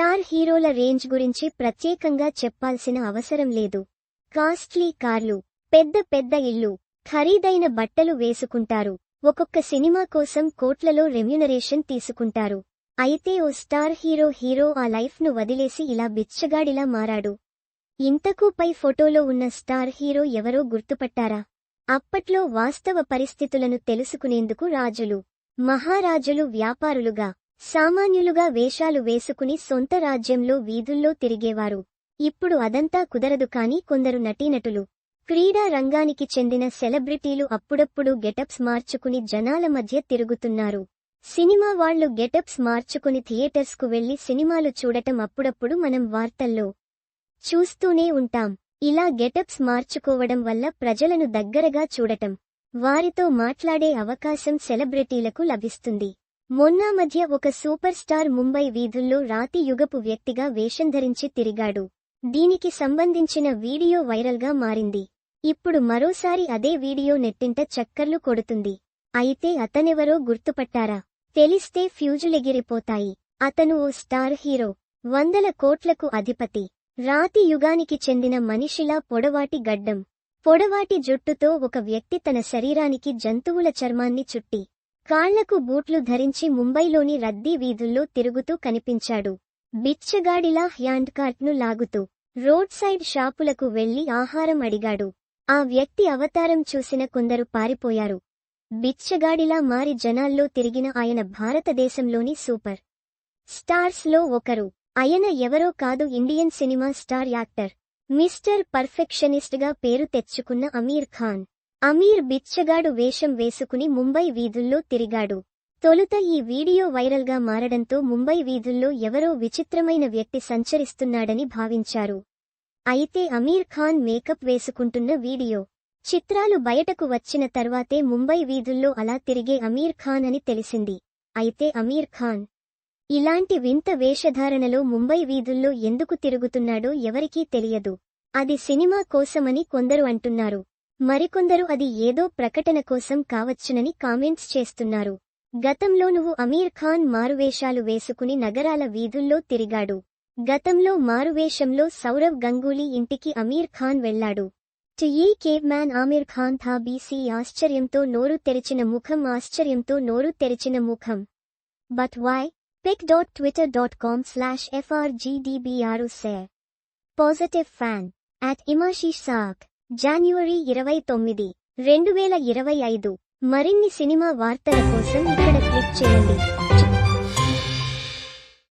Star హీరోల range గురించి ప్రత్యేకంగా చెప్పాల్సిన అవసరం లేదు. కాస్ట్లీ కార్లు పెద్ద పెద్ద ఇల్లు ఖరీదైన బట్టలు వేసుకుంటారు. ఒక్కొక్క సినిమా కోసం కోట్లలో రెమ్యునరేషన్ తీసుకుంటారు. అయితే ఓ స్టార్ హీరో హీరో ఆ లైఫ్ను వదిలేసి ఇలా బిచ్చగాడిలా మారాడు. ఇంతకు పై ఫోటోలో ఉన్న స్టార్ హీరో ఎవరో గుర్తుపట్టారా? అప్పట్లో వాస్తవ పరిస్థితులను తెలుసుకునేందుకు రాజులు మహారాజులు వ్యాపారులుగా సామాన్యులుగా వేషాలు వేసుకుని సొంత రాజ్యంలో వీధుల్లో తిరిగేవారు. ఇప్పుడు అదంతా కుదరదు కాని కొందరు నటీనటులు. క్రీడా రంగానికి చెందిన సెలబ్రిటీలు అప్పుడప్పుడు గెటప్స్ మార్చుకుని జనాల మధ్య తిరుగుతున్నారు. సినిమా వాళ్ళు గెటప్స్ మార్చుకుని థియేటర్స్కు వెళ్ళి సినిమాలు చూడటం అప్పుడప్పుడు మనం వార్తల్లో చూస్తూనే ఉంటాం. ఇలా గెటప్స్ మార్చుకోవడం వల్ల ప్రజలను దగ్గరగా చూడటం వారితో మాట్లాడే అవకాశం సెలబ్రిటీలకు లభిస్తుంది. మొన్నా మధ్య ఒక సూపర్ స్టార్ ముంబై వీధుల్లో రాతి యుగపు వ్యక్తిగా వేషం ధరించి తిరిగాడు. దీనికి సంబంధించిన వీడియో వైరల్గా మారింది. ఇప్పుడు మరోసారి అదే వీడియో నెట్టింట చక్కర్లు కొడుతుంది. అయితే అతనెవరో గుర్తుపట్టారా? తెలిస్తే ఫ్యూజులెగిరిపోతాయి. అతను ఓ స్టార్ హీరో. వందల కోట్లకు అధిపతి. రాతి యుగానికి చెందిన మనిషిలా పొడవాటి గడ్డం. పొడవాటి జుట్టుతో ఒక వ్యక్తి తన శరీరానికి జంతువుల చర్మాన్ని చుట్టి కాళ్ళకు బూట్లు ధరించి ముంబైలోని రద్దీ వీధుల్లో తిరుగుతూ కనిపించాడు. బిచ్చగాడిలా హ్యాండ్ కార్ట్ను లాగుతూ రోడ్ సైడ్ షాపులకు వెళ్ళి ఆహారం అడిగాడు. ఆ వ్యక్తి అవతారం చూసిన కొందరు పారిపోయారు. బిచ్చగాడిలా మారి జనాల్లో తిరిగిన ఆయన భారతదేశంలోని సూపర్ స్టార్స్లో ఒకరు. ఆయన ఎవరో కాదు Indian cinema star actor. Mister పర్ఫెక్షనిస్ట్గా పేరు తెచ్చుకున్న అమీర్ ఖాన్. అమీర్ బిచ్చగాడు వేషం వేసుకుని ముంబై వీధుల్లో తిరిగాడు. తొలుత ఈ వీడియో వైరల్గా మారడంతో ముంబై వీధుల్లో ఎవరో విచిత్రమైన వ్యక్తి సంచరిస్తున్నాడని భావించారు. అయితే అమీర్ ఖాన్ మేకప్ వేసుకుంటున్న వీడియో. చిత్రాలు బయటకు వచ్చిన తర్వాతే ముంబై వీధుల్లో అలా తిరిగే అమీర్ ఖాన్ అని తెలిసింది. అయితే అమీర్ ఖాన్ ఇలాంటి వింత వేషధారణలో ముంబై వీధుల్లో ఎందుకు తిరుగుతున్నాడో ఎవరికీ తెలియదు. అది సినిమా కోసమని కొందరు అంటున్నారు. మరికొందరు అది ఏదో ప్రకటన కోసం కావచ్చునని కామెంట్స్ చేస్తున్నారు. గతంలో నువ్వు అమీర్ ఖాన్ మారువేషాలు వేసుకుని నగరాల వీధుల్లో తిరిగాడు. గతంలో మారువేషంలో సౌరవ్ గంగూలీ ఇంటికి అమీర్ ఖాన్ వెళ్ళాడు టు ఈ కేవ్ మ్యాన్ ఆమీర్ ఖాన్ థా బీసీ ఆశ్చర్యంతో నోరు తెరిచిన ముఖం ఆశ్చర్యంతో నోరు తెరిచిన ముఖం. But why pic dot Twitter dot com slash ఎఫ్ఆర్జీడీబీఆరు సేర్ పాజిటివ్ ఫ్యాన్ అట్ ఇమాషీ సాక్ జాన్యువరి ఇరవై తొమ్మిది రెండు వేల ఇరవై ఐదు. మరిన్ని సినిమా వార్తల కోసం ఇక్కడ క్లిక్ చేయండి.